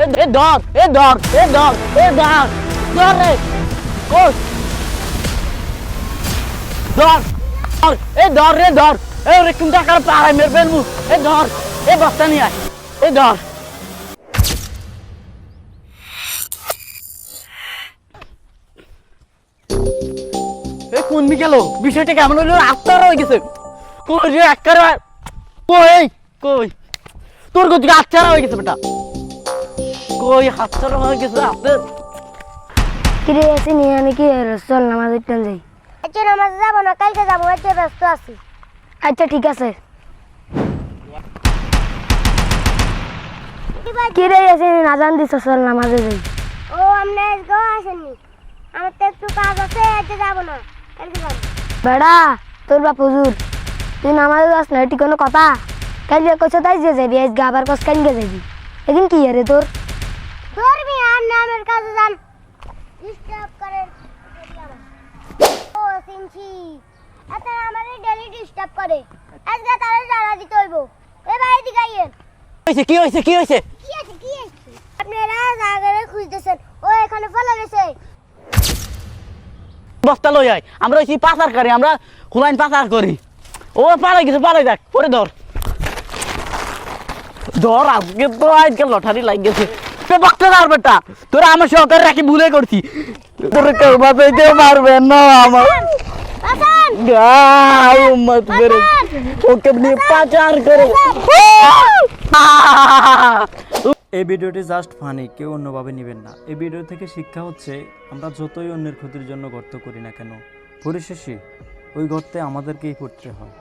এ ধর এ ধর এ ধর এ ধর ধর রে কোচ ধর ধর এ ধর রে ধর এ রে কোন টাকার পাড়ায় মেরবেন মু এ ধর এ বস্তা নিয়ে আয় এ ধর এ কোন মি গেল বিষয়টা কেমন হইল আত্মার হয়ে গেছে কই রে একবারে কই কই তোর গতি আচ্ছারা হয়ে গেছে বেটা কই হাতছাড়া হয়ে গেছে আপনার কিরে আছি নিয়ে আমি কি? চল নামাজ যাই আজকে নামাজে যাব না কালকে যাব আজকে ব্যস্ত আছি। আচ্ছা ঠিক আছে। কিরে আছি নাজান দিছ চল নামাজে যাই। ও আপনি আজকেও আসেননি আমার তো একটু কাজ আছে আজকে যাব না কালকে যাব। বেড়া তোর বাপ হুজুর তুই নামাজে যাস না এটি কোনো কথা? কালকে কইছ তাই যে যাবি আজকে আবার কস কালকে যাবি। এদিন কি আরে তোর? আপনি আমার কাছে যান। ডিস্টার্ব করেন। ও সিনছি এত আমার ডেলি ডিস্টার্ব করে। আজকে তারা জানা দিতে হইব। এ ভাই দিকে আইয়েন। কি হয়েছে কি হয়েছে কি আছে কি আছে? আপনারা জায়গায় খুঁজতেছেন। ও এখানে ফেলে গেছে। বস্তা লই আয়। আমরা হইছি পাচার করি আমরা হুলাইন পাচার করি। ও পালাই গেছে পালাই দেখ পরে ধর। ধর আজকে তো আজকে লটারি লাগ গেছে। তো বক্তা ধর বেটা তোরা আমার সহকার রাখি ভুলে করছি। তোরা কেউ বাঁচাইতে পারবে না আমার। গায় মত করে ওকে নিয়ে পাচার করে। এই ভিডিওটি জাস্ট ফানি কেউ অন্যভাবে নেবেন না। এই ভিডিও থেকে শিক্ষা হচ্ছে আমরা যতই অন্যের ক্ষতির জন্য গর্ত করি না কেন পরিশেষে ওই গর্তে আমাদেরকেই পড়তে হয়।